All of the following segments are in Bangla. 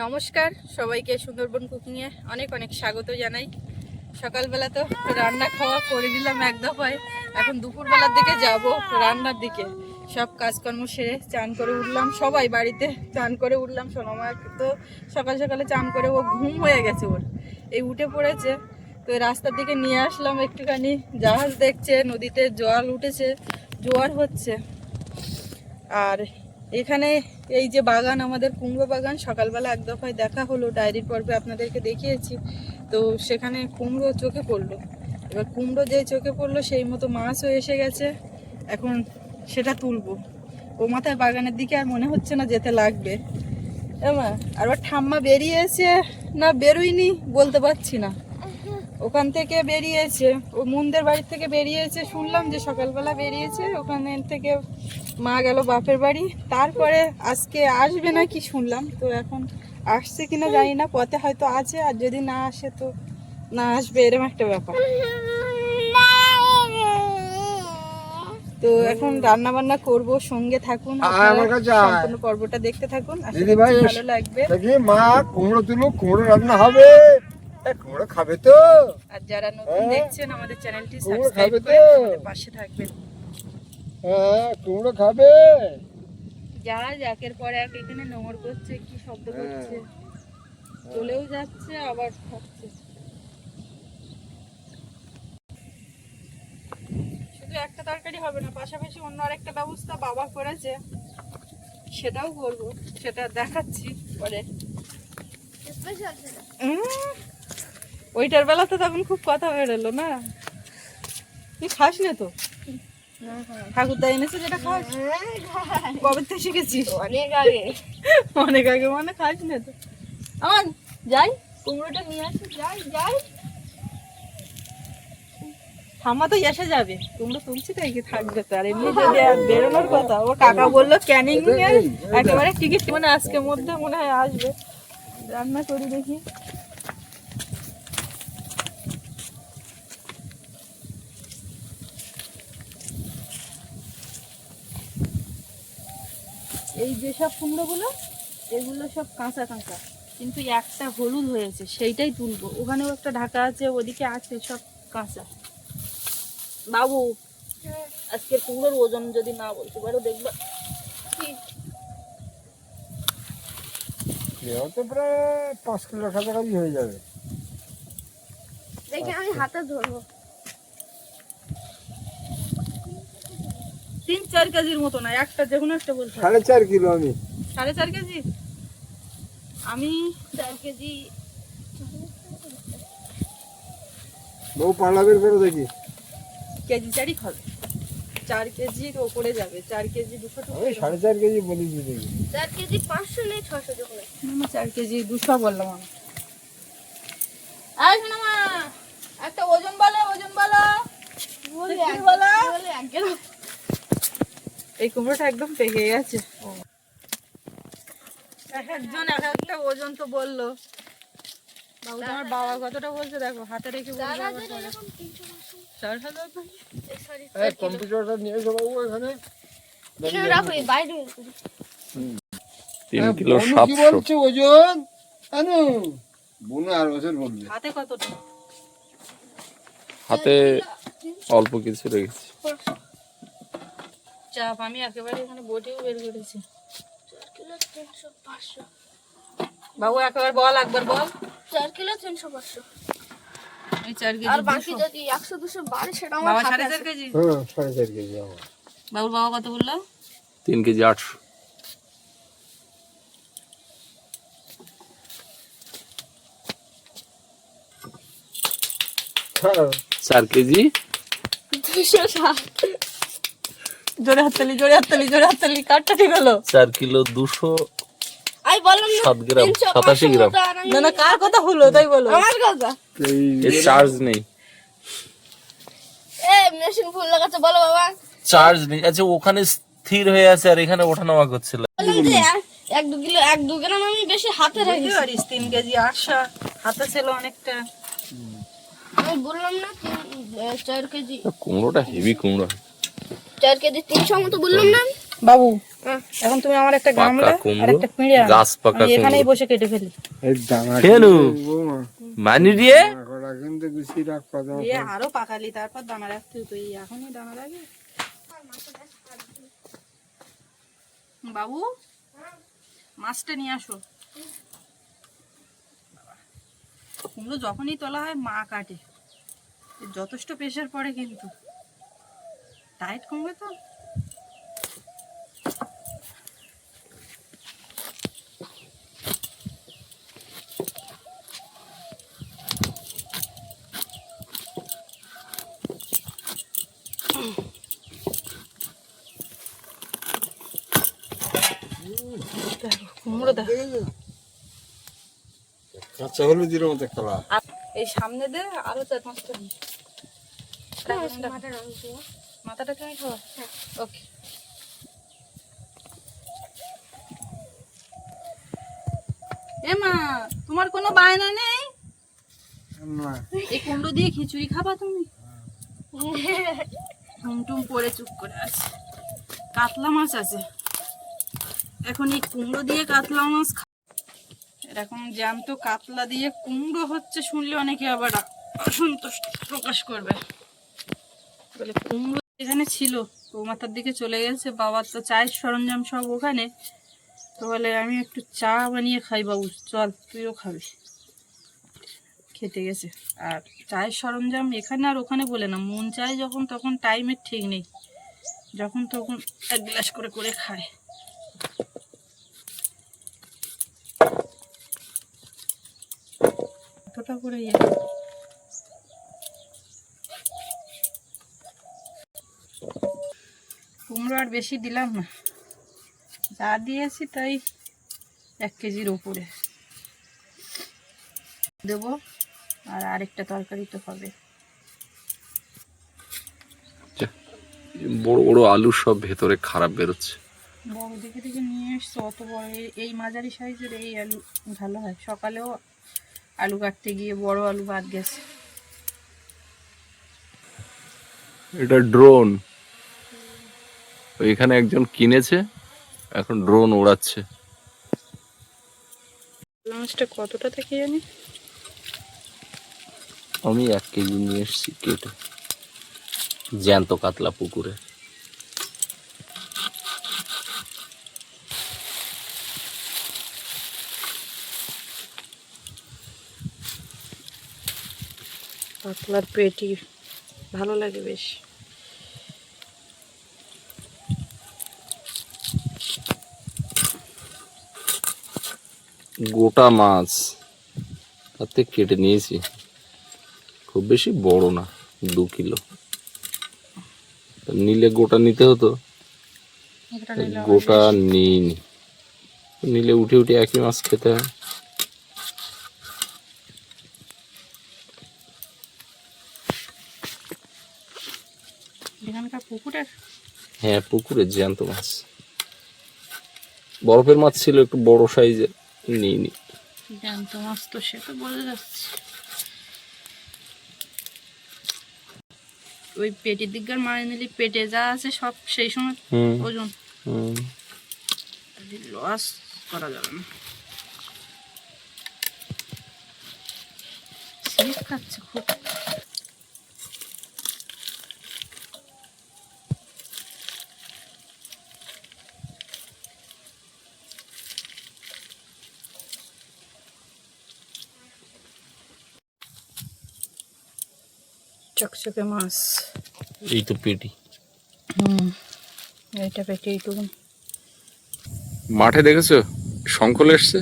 নমস্কার, সবাইকে সুন্দরবন কুকিংয়ে অনেক অনেক স্বাগত জানাই। সকালবেলা তো রান্না খাওয়া করে দিলাম এক দফায়। এখন দুপুরবেলার দিকে যাব রান্নার দিকে। সব কাজকর্ম সেরে চান করে উঠলাম, সবাই বাড়িতে চান করে উঠলাম। সোনামা তো সকাল সকালে চান করে, ও ঘুম হয়ে গেছে ওর। এই উঠে পড়েছে। তো রাস্তার দিকে নিয়ে আসলাম একটুখানি। জাহাজ দেখছে, নদীতে জল উঠেছে, জোয়ার হচ্ছে। আর এখানে এই যে বাগান, আমাদের কুমড়ো বাগান, সকালবেলা এক দফায় দেখা হলো, ডায়েরির পর্বে আপনাদেরকে দেখিয়েছি। তো সেখানে কুমড়ো চোখে পড়ল। এবার কুমড়ো যে চোখে পড়ল, সেই মতো মাছও এসে গেছে। এখন সেটা তুলবো। ও মাথায় বাগানের দিকে আর মনে হচ্ছে না যেতে লাগবে। এমা আর ঠাম্মা বেরিয়েছে? না, বেরোয়নি, বলতে পারছি না। ওখান থেকে বেরিয়েছে ও মুন্দের বাড়ি থেকে বেরিয়েছে শুনলাম যে সকালবেলা বেরিয়েছে ওখানে থেকে মা গেল বাপের বাড়ি। তারপরে আজকে আসবে না কি শুনলাম তো এখন আসছে কিনা জানি না পথে হয়তো আছে আর যদি না আসে তো না আসবে এরকম একটা ব্যাপার। তো এখন রান্না বান্না করব সঙ্গে থাকুন আমার কাছে সম্পূর্ণ পর্বটা দেখতে থাকুন। ভালো লাগবে। দেখি মা কুমড়ো তুলো কুমড়ো রান্না হবে। কুমড়ো খাবে তো। আর যারা নতুন হ্যাঁ। দেখছেন আমাদের চ্যানেলটি সাবস্ক্রাইব করে আমাদের পাশে থাকবেন। হ্যাঁ কুমড়ো খাবে। যারা একের পর এক এখানে নোংর করছে কি শব্দ হ্যাঁ। করছে। চলেও যাচ্ছে আবার খাচ্ছে। শুধু একটা তরকারি হবে না পাশাপাশি অন্য আরেকটা ব্যবস্থা বাবা করেছে। সেটাও করব সেটা দেখাচ্ছি পরে। উম, ওইটার বেলা তো তখন খুব কথা বেরোলো না। তুই খাস না তো? ঠাকুরদা এনেছে যেটা খাস? কবে থেকে শিখেছিস? অনেক আগে। অনেক আগে মানে খাস না তো। আমার যাই কুমড়োটা নিয়ে আসি। যাই যাই। ঠাম্মা তো এসে যাবে। কুমড়ো তুলছি তো এই থাকবে তো। আর এমনি যদি বেরোনোর কথা ও কাকা বলল ক্যানিং একেবারে টিকিট মানে আজকের মধ্যে মনে হয় আসবে। রান্না করি দেখি। এই যেসব কুমড়োগুলো এগুলো সব কাঁচা কাঁচা। কিন্তু একটা হলুদ হয়েছে সেইটাই তুলবো। ওখানেও একটা ঢাকা আছে ওদিকে আছে সব কাঁচা। বাবু আজকে কুমড়োর ওজন যদি না বলতে পারো দেখবে। তো প্রায় পাঁচ কিলো কাছাকাছি হয়ে যাবে। দেখি আমি হাতে ধরবো। তিন চার কেজির মতো না একটা যে কোনো একটা হবে। সাড়ে চার কিলো আমি। সাড়ে চার কেজি? আমি চার কেজি। বউ পাল্লা বের করে দেখি। কেজি চারই খাবে। চার কেজির ওপরে যাবে চার কেজি দুশো আমি সাড়ে চার কেজি বলেছি দেখি। চার কেজি পাঁচশো নেই ছশো যখন আমি চার কেজি দুশো বললাম আমি। একটা ওজন বলো ওজন বলো। সত্যি বলো। এই কুমড়োটা একদম পেকে গেছে। এক একজন এক একটা ওজন তো বলল। বাবু তোমার বাবা কতটা বলছে দেখো হাতে রেখে বলছে আবার পরে। চার হাজার টাকা? এই কম্পিউটারটা নিয়ে এসো বাবু এখানে। রাখো বাইরে তিন হ্যাঁ, কিলো সাতশো। বলছে ওজন? আনু। বোন আর বছর বলবে। হাতে কতটা? হাতে অল্প কিছু রেখেছি। চাপ আমি একেবারে এখানে বটিও বের করেছি। চার কিলো তিনশো পাঁচশো বাবু একবার বল একবার বল। চার কিলো তিনশো পাঁচশো এই চার কেজি আর বাকি যদি একশো দুশো বাড়ে সেটা আমার বাবা সাড়ে চার কেজি? হ্যাঁ সাড়ে চার কেজি আমার। বাবুর বাবা কত বলল? তিন কেজি আটশো। হ্যাঁ। চার কেজি? দুশো ষাট। জোরে হাততালি জোরে হাততালি জোরে হাততালি কাঠটা ঠিক হলো চার কিলো দুশো আমি বললাম সাত গ্রাম সাতাশি গ্রাম। না না কার কথা হলো তাই বলো। আমার কথা? এর চার্জ নেই। এ মেশিন ফুল লাগাচ্ছে বলো বাবা। চার্জ নেই। আচ্ছা ওখানে স্থির হয়ে আছে আর এখানে ওঠানামা করছিল বললাম এক- এক দু কিলো এক দু গ্রাম আমি বেশি হাতে রাখি পারিস তিন কেজি আটশো হাতে ছিল অনেকটা। আমি বললাম না চার কেজি। কুমড়োটা হেভি কুমড়ো। চার কেজি তিনশো মতো বললাম না? বাবু এখন তুমি আমার একটা গামলা আর একটা পিঁড়ে গাছ পাকা এখানেই বসে কেটে ফেলি। এই দানা কেন? মানি দিয়ে? কিন্তু বেশি রাখ পাতা দিয়ে আরও পাকালি তারপর দানা রাখতে এখনই দানা লাগে বাবু মাছটা নিয়ে আসো। কুমড়ো যখনই তোলা হয় মা কাটে। যথেষ্ট প্রেশার পড়ে কিন্তু। টাইট কুমড়ো তো কাঁচা হলুদের মতো কালা এই সামনে দে আরও চার পাঁচটা। দিই মাথাটা তুমি খাওয়া ওকে তোমার কোনো বায়না নেই? এই কুমড়ো দিয়ে খিচুড়ি খাবা তুমি? টুমটুম পরে চুপ করে আছে। কাতলা মাছ আছে। এখন এই কুমড়ো দিয়ে কাতলা মাছ এরকম জ্যান্ত কাতলা দিয়ে কুমড়ো হচ্ছে শুনলে অনেকে আবার অসন্তোষ প্রকাশ করবে। বলে কুমড়ো এখানে ছিল। বৌমাতার দিকে চলে গেছে। বাবার তো চায়ের সরঞ্জাম সব ওখানে। তো বলে, আমি একটু চা বানিয়ে খাই বাবু। চল, তুইও খাবি। খেতে গেছে। আর চায়ের সরঞ্জাম এখানে আর ওখানে বলে না। মন চায় যখন, তখন টাইমের ঠিক নেই। যখন, তখন এক গ্লাস করে করে খায়। কতটা করে ইয়ে কুমড়ো আর বেশি দিলাম না। যা দিয়েছি তাই এক কেজির উপরে। দেবো আর আরেকটা তরকারি তো হবে। বড় বড় আলু সব ভেতরে খারাপ বেরোচ্ছে। বড় দিকে থেকে নিয়ে এসছো অত বড় এই মাঝারি সাইজের এই আলু ভালো হয়। সকালেও আলু কাটতে গিয়ে বড় আলু বাদ গেছে। এটা ড্রোন। এখানে একজন কিনেছে এখন ড্রোন ওড়াচ্ছে মাছটা কতটা থেকে জানি? আমি এক কেজি নিয়ে এসেছি কেটে। জ্যান্ত কাতলা পুকুরে। পাতলার পেটি ভালো লাগে বেশ। গোটা মাছ। তাতে কেটে নিয়েছি। খুব বেশি বড় না দু কিলো। নিলে গোটা নিতে হতো। গোটা নিইনি। নিলে উঠে উঠে একই মাছ খেতে হয়। হ্যাঁ পুকুরে জ্যান্ত মাছ। বরফের মাছ ছিল একটু বড় সাইজের। নিইনি জ্যান্ত মাছ তো সে তো বোঝা যাচ্ছে। ওই পেটের দিককার মানে নিলে পেটে যা আছে সব সেই সময় ওজন। লস করা যাবে না। খাচ্ছে খুব। চকচকে মাছ। এই তো পেটি। হুম এইটা পেটে এইটুকু মাঠে দেখেছ? শঙ্কল এসছে।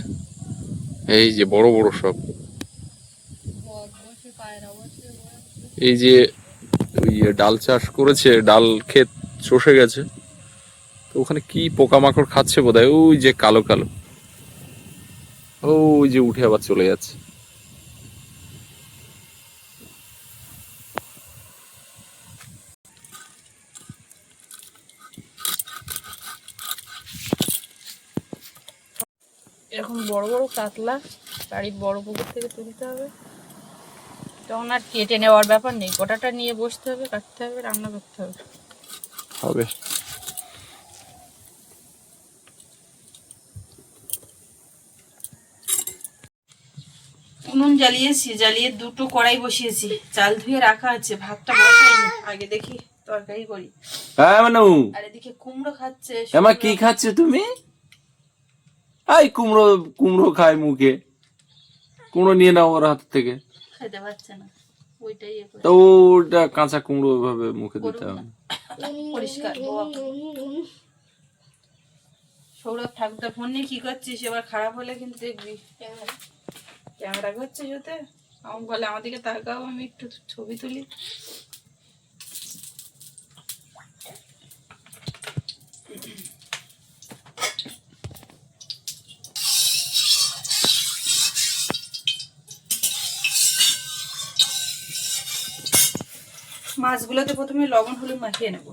এই যে বড় বড় সব। এই যে ওই ডাল চাষ করেছে ডাল ক্ষেত চষে গেছে। তো ওখানে কি পোকামাকড় খাচ্ছে বোধহয়? ওই যে কালো কালো। ওই যে উঠে আবার চলে যাচ্ছে। কাতলা বাড়ির বড় পুকুর থেকে তুলতে হবে। তখন আর কেটে নেওয়ার ব্যাপার নেই। গোটাটা নিয়ে বসতে হবে কাটতে হবে রান্না করতে হবে। হবে। উনুন জ্বালিয়েছি জ্বালিয়ে দুটো কড়াই বসিয়েছি। চাল ধুয়ে রাখা আছে ভাতটা বসাইনি। আগে দেখি তরকারি করি। হ্যাঁ মানু। আর এদিকে কুমড়ো খাচ্ছে আমার কি খাচ্ছে তুমি? আই কুমড়ো কুমড়ো খায় মুখে। কুমড়ো নিয়ে নাও ওর হাত থেকে। খেতে পারছে না। তো ওটা কাঁচা কুমড়ো ওইভাবে মুখে দিতে হবে। পরিষ্কার সৌরভ ঠাকুরটা ফোন নিয়ে কি করছিস? এবার খারাপ হলে কিন্তু দেখবি। ক্যামেরা করছিস ওতে? আমার বলে আমাদেরকে তাকাও আমি একটু ছবি তুলি। মাছগুলোতে প্রথমে লবণ হলুদ মাখিয়ে নেব।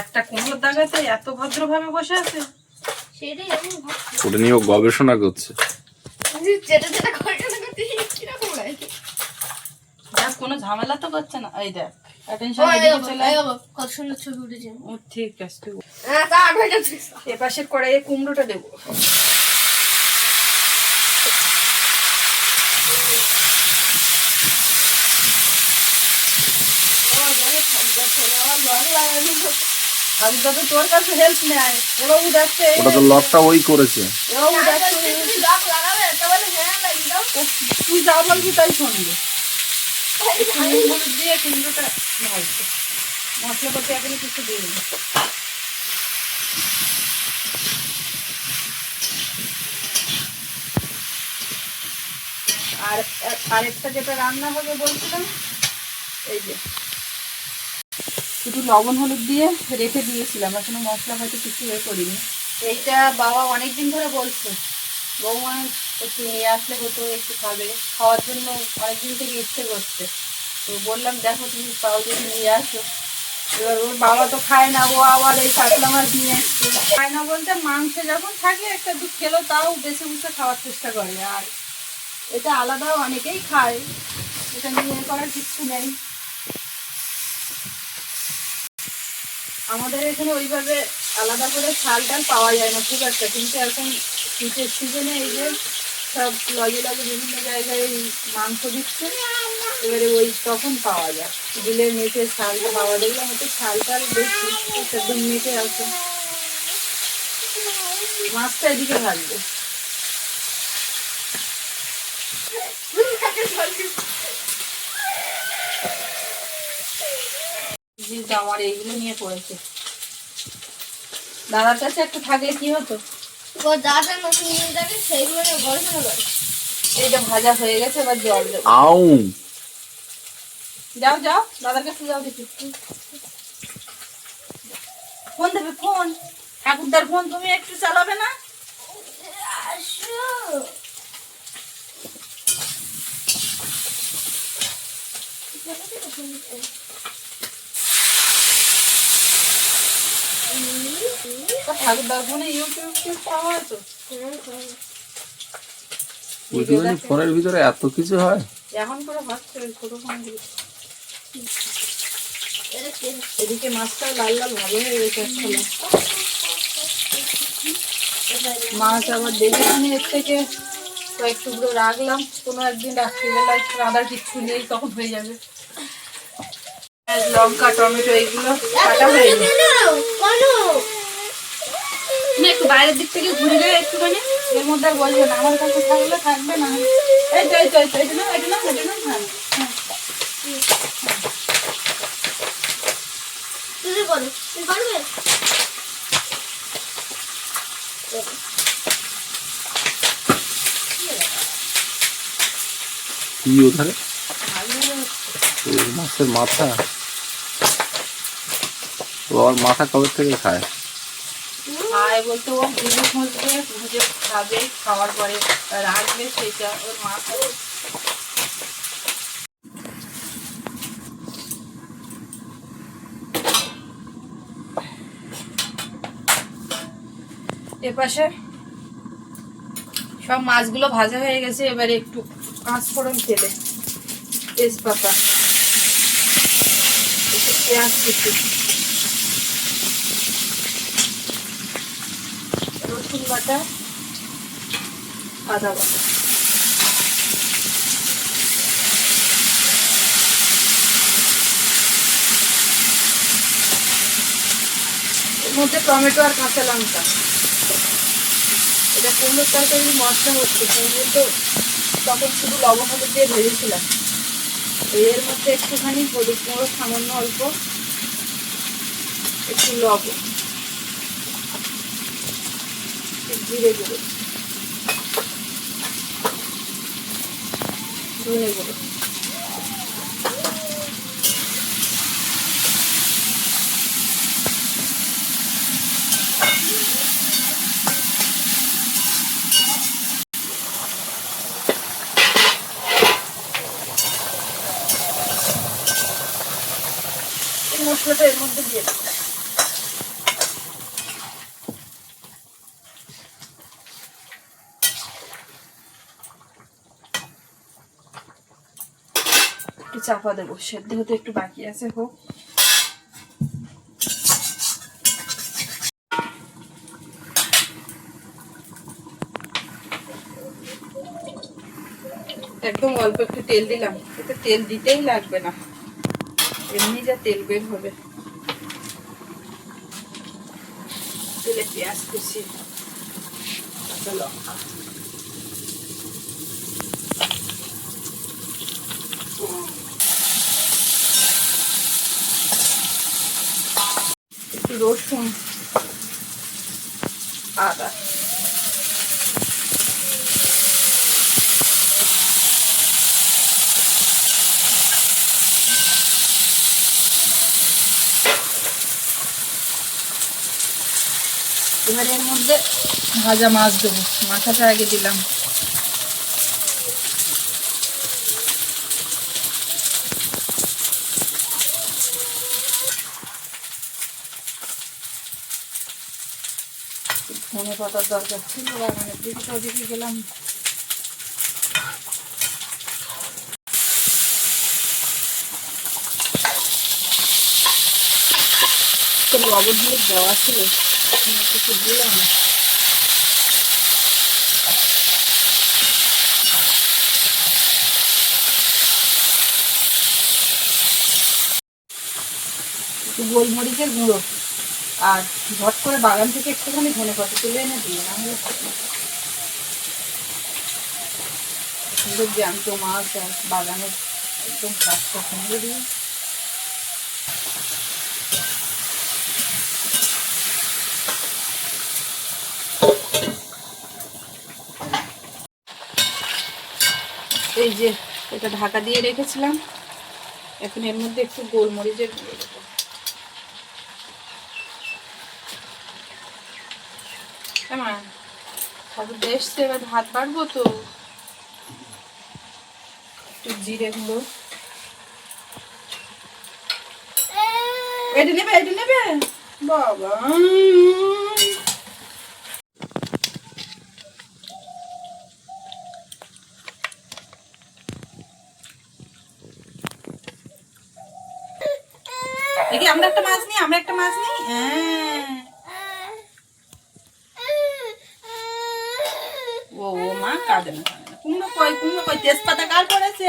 একটা কুমড়োর দাগাতে এত ভদ্রভাবে বসে আছে? সেটাই আমি ওটা নিয়ে গবেষণা করছে। যেটা যেটা করে না করতে কীরকম লাগে কোনো ঝামেলা তো করছে না। এই দেখ। উঠেছে ও ঠিক আছে তুই হ্যাঁ এপাশের কড়াইয়ে কুমড়োটা দেবো। আমি তো তোর কাছে হেল্প নেয়। এবার ও যাচ্ছে ওটা তো লকটা ওই করেছে। হ্যাঁ তুই যা বলবি তাই শুনবে। হলুদ দিয়ে কুমড়োটা ভাজবে মশলাপাতি এখনও কিছু দিইনি আর আরেকটা যেটা রান্না হবে বলছিলাম এই যে। শুধু লবণ হলুদ দিয়ে রেখে দিয়েছিলাম এখনও মশলা হয়তো কিছু এ করিনি। এইটা বাবা অনেকদিন ধরে বলছে। বৌমা একটু নিয়ে আসলে হতো, একটু খাবে। খাওয়ার জন্য অনেকদিন থেকে ইচ্ছে করছে। তো বললাম, দেখো তুমি পাও যদি নিয়ে আসো। এবার ওর বাবা তো খায় না, ও আবার এই কাতলা মাছ নিয়ে এসছে খায় না বলতে মাংস যখন থাকে একটা দু খেলো, তাও বেছে বুঝে খাওয়ার চেষ্টা করে। আর এটা আলাদা, অনেকেই খায়। এটা নিয়ে করার কিছু নেই। আমাদের এখানে ওইভাবে আলাদা করে শাল পাওয়া যায় না, খুব একটা। কিন্তু এখন শীতের সিজনে এই যে সব লজে লজে বিভিন্ন জায়গায় মাংস দিচ্ছে। এবারে ওই তখন পাওয়া যায়। দিলে মেটে শালটা পাওয়া দেখলাম হয়তো শাল টাল বেশি একদম মেটে আছে। মাছটা এদিকে জিনিসটা আমার এইগুলো নিয়ে পড়েছে দাদার কাছে একটু থাকলে কি হতো? যা যা নতুন নিয়ে যাবে সেইগুলো নিয়ে করে এইটা ভাজা হয়ে গেছে এবার জল দেবো। আউ। যাও যাও দাদার কাছে যাও দেখি। ফোন দেবে ফোন। ঠাকুরদার ফোন তুমি একটু চালাবে না? আসো। তা ঠাকুরদার ফোনে ইউটিউব টিউব পাওয়া তো বুঝলি ফোনের ভিতরে এত কিছু হয়? এখন করে হচ্ছে ওই ছোট ফোনগুলো এদিকে মাছটা লাল লাল ভালো হয়ে গেছে মাছ আবার দেখে শুনে এর থেকে কয়েক টুকরো রাখলাম। কোনো একদিন রাত্রিবেলায় রাঁধার কিচ্ছু নেই তখন হয়ে যাবে। লঙ্কা টমেটো এইগুলো কাটা হয়ে যাবে কোনো? তুমি একটু বাইরের দিক থেকে ঘুরলে একটুখানি এর মধ্যে আর বলবে না আমার কাছে থাকলে থাকবে না এই তো এই তো তো এটা না এটা না হ্যাঁ হ্যাঁ মাথা ও মাথা কবে থেকে খায় খায় বলতে ও ভুজে খুঁজবে ভুজে খাবে খাওয়ার পরে রাখবে সেটা ওর মা। এপাশে সব মাছগুলো ভাজা হয়ে গেছে, এবারে একটু কাঁচ ফোড়ন তেলে তেজপাতা পেঁয়াজ কুচি রসুন বাটা আদা বাটা। এর মধ্যে টমেটো আর কাঁচা লঙ্কা। এটা কুমড়োর তরকারি মশলা হচ্ছে কুমড়ো তো তখন শুধু লবণ হলুদ দিয়ে ভেজেছিলাম। এর মধ্যে একটুখানি হলুদ গুঁড়ো, সামান্য অল্প একটু লবণ। জিরে গুঁড়ো। ধনে গুঁড়ো এই মশলাটা এর মধ্যে দিয়ে দেবো একটু চাপা দেবো, সেদ্ধ হতে একটু বাকি আছে, হোক। একদম অল্প একটু তেল দিলাম, এতে তেল দিতেই লাগবে না। এমনি যা তেল বের হবে। তেলে পেঁয়াজ কুচি লঙ্কা। রসুন আদা এবারে এর মধ্যে ভাজা মাছ দেবো মাথাটা আগে দিলাম ধনে পাতার দরকার ছিল বাগানের দিকে তো ওদিকে গেলাম। লবণ হলুদ দেওয়া ছিল কিছু দিলাম না। গোলমরিচের গুঁড়ো। আর ঝট করে বাগান থেকে একটুখানি ধনে পাতা তুলে এনে দিয়ে না হলে। সুন্দর জ্যান্ত মাছ আর বাগানের একদম কাজটা সুন্দর দিয়ে এই যে এটা ঢাকা দিয়ে রেখেছিলাম এখন এর মধ্যে একটু গোলমরিচের কেমন ঠাকুর এসছে এবার ভাত বাড়বো তো। একটু জিরে গুঁড়ো। এটা নেবে এটা নেবে? বাবা। দেখি আমরা একটা মাছ নিই? আমরা একটা মাছ নিই? হ্যাঁ ও ও মা কাঁদে না কাঁদে না কুমড়ো কই কুমড়ো কই তেজপাতা কার করেছে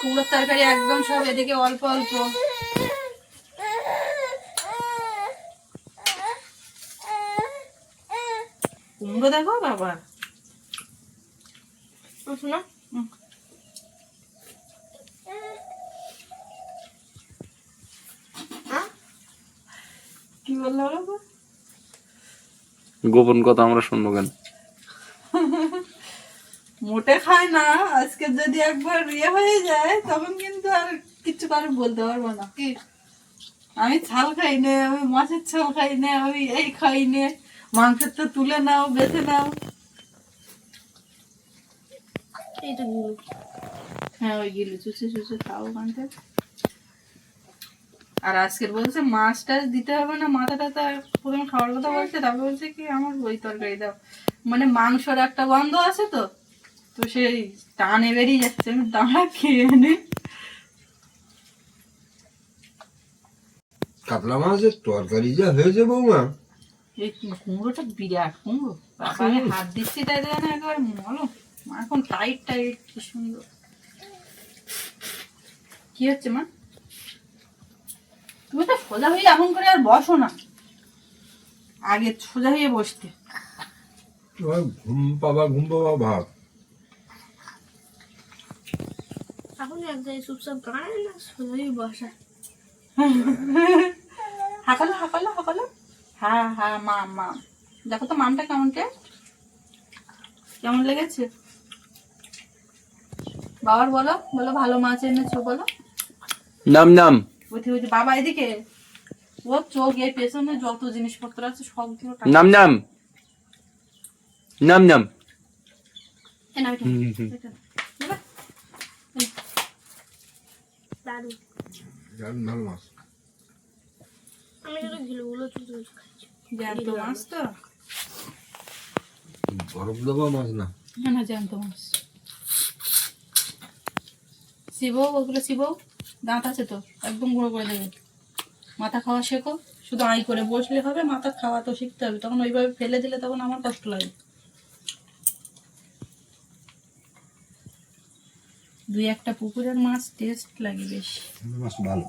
কুমড়োর তরকারি একদম সব এদিকে অল্প অল্প। কুমড়ো দেখো বাবা। শোনো। কি বলল বাবা গোপন কথা আমরা শুনব কেন? মোটে খায় না আজকে যদি একবার ইয়ে হয়ে যায় তখন কিন্তু আর কিছু কারও বলতে পারব না। কি? আমি ছাল খাই না আমি মাছের ছাল খাই না আমি এই খাই না মাংসের তো তুলে নাও বেছে নাও। এইটা গুলো হ্যাঁ ওই গিলু চুষে চুষে খাও ওখানটা আর আজকের বলছে মাছ টাছ দিতে হবে না মাথা টাথা প্রথমে খাওয়ার কথা বলছে তারপর বলছে কি আমার ওই তরকারি দাও। মানে মাংসর একটা গন্ধ আছে তো তো সেই টানে বেরিয়ে যাচ্ছে আমি দাঁড়া খেয়ে নে কাতলা মাছের তরকারি যা হয়েছে বৌমা। এই কুমড়োটা? বিরাট কুমড়ো। বাবারে হাত দিচ্ছি তাই যেন একেবারে মলো এখন টাইট টাইট কি সুন্দর। কি হচ্ছে মা? তুমি তো সোজা হয়ে এমন করে আর বসো না। আগে সোজা হয়ে বসতে। ঘুম পাবা ঘুম পাবা ভাব। এখন এক জায়গায় চুপচাপ গাড়ে না সোজাই বসা। হাঁকালো হাঁকালো হাঁকালো? হ্যাঁ হ্যাঁ মা মা। দেখো তো মামটা কেমন কে কেমন লেগেছে? বাবার বলো বলো ভালো মাছ এনেছো বলো। নাম নাম। ওইতে বাবা এদিকে। ও চোখ এই পেছনে যত জিনিসপত্র আছে সবগুলো নাম নাম। নাম নাম। এ নাও এটা, হুম, হুম। এটা। নেবে? দারুণ। দারুণ ভালো মাছ। আমি শুধু ঘিলুগুলো চুচু চুচু খাচ্ছি। জ্যান্ত মাছ তো? বরফ দেওয়া মাছ না? না না জ্যান্ত মাছ। শিবো ওগুলো শিবো দাঁত আছে তো একদম গুঁড়ো করে দেবে। মাথা খাওয়া শেখো শুধু আই করে। বসলে হবে মাথা খাওয়া তো শিখতে হবে। তখন ওইভাবে ফেলে দিলে তখন আমার কষ্ট লাগে। দুই একটা পুকুরের মাছ টেস্ট লাগে বেশ। মাছ ভালো।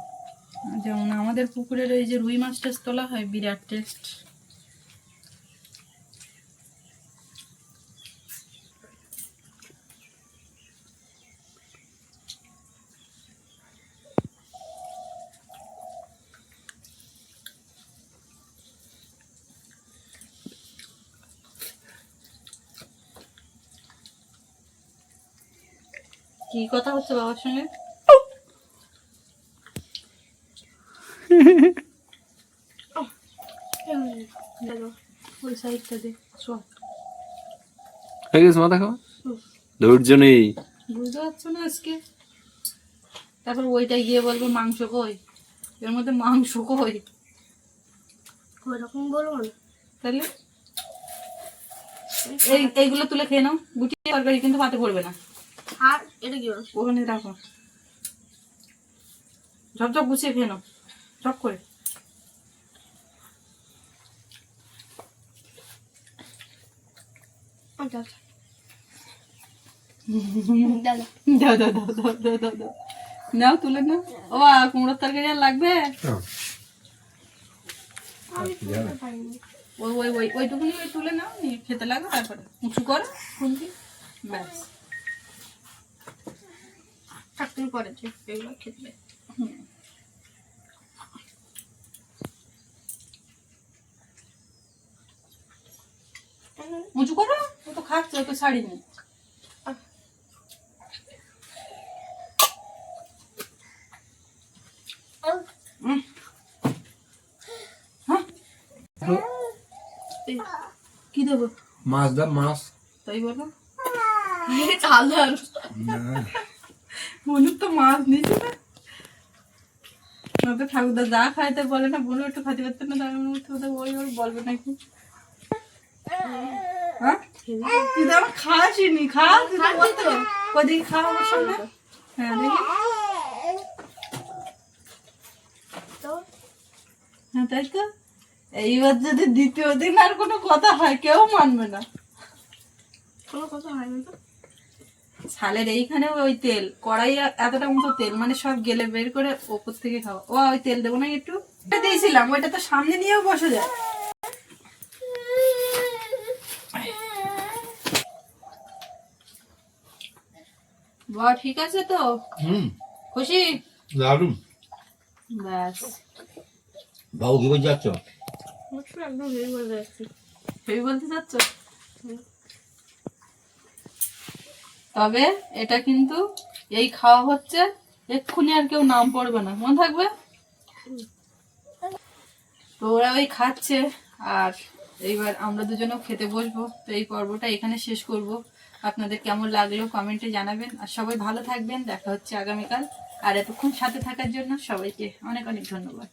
যেমন আমাদের পুকুরের ওই যে রুই মাছ টেস্ট তোলা হয় বিরাট টেস্ট কি কথা হচ্ছে বাবার সঙ্গে? ওই সাইডটা দে হয়ে গেছে মাথা খাওয়া ধৈর্য নেই। বুঝতে পারছ না আজকে? তারপর ওইটা গিয়ে বলব মাংস কই? এর মধ্যে মাংস কই? ওরকম বলব না। তাহলে? এই এইগুলো তুলে খেয়ে নাও। গুটি তরকারি কিন্তু পাতে পড়বে না। আর এটা কি ওখানে রাখো ঝপ ঝপ গুছিয়ে খেয়ে নাও। ঝপ করে। দাও দাও। দাও দাও দাও দাও দাও নাও তুলে নাও। ও কুমড়োর তরকারি আর লাগবে? হ্যাঁ। ওই ওই ওই ওইটুকুনি ওই তুলে নাও নিয়ে খেতে লাগবে তারপরে। উঁচু করো ব্যাস। চাকরি করেছে এগুলো খেতে উঁচু করো ও তো খাচ্ছে ও তো? এই, কি দেবো? মাছ দা মাছ। তাই বলো। চালার বনুর তো মাছ নিচ্ছে না। নয়তো ঠাকুরদা যা খাইতে বলে না বনু একটু খাতে পারতে না তার বোধহয় ওই ওর বলবে নাকি। হ্যাঁ? তুই তো বলতে হ্যাঁ দেখি। হ্যাঁ তাই তো। এইবার যদি দ্বিতীয় দিন আর কোনো কথা হয়, কেউ মানবে না। কোনো কথা হয় না তো। ছালের এইখানে ওই তেল কড়াই এতটা মতো তেল মানে সব গেলে বের করে ওপর থেকে খাওয়া। ও ওই তেল দেবো না একটু। দিয়েছিলাম ওইটা তো সামনে নিয়েও বসে যায়। বা ঠিক আছে তো? হুম। খুশি? দারুণ ব্যাস। বাবু কি বলতে যাচ্ছ একদম যাচ্ছি। বলতে চাচ্ছ? তবে এটা কিন্তু এই খাওয়া হচ্ছে, এক্ষুনি আর কেউ নাম পড়বে না। মনে থাকবে? তো ওরা ওই খাচ্ছে, আর এইবার আমরা দুজনেও খেতে বসবো। তো এই পর্বটা এখানে শেষ করব। আপনাদের কেমন লাগল কমেন্টে জানাবেন। আর সবাই ভালো থাকবেন। দেখা হচ্ছে আগামীকাল। আর এতক্ষণ সাথে থাকার জন্য সবাইকে অনেক অনেক ধন্যবাদ।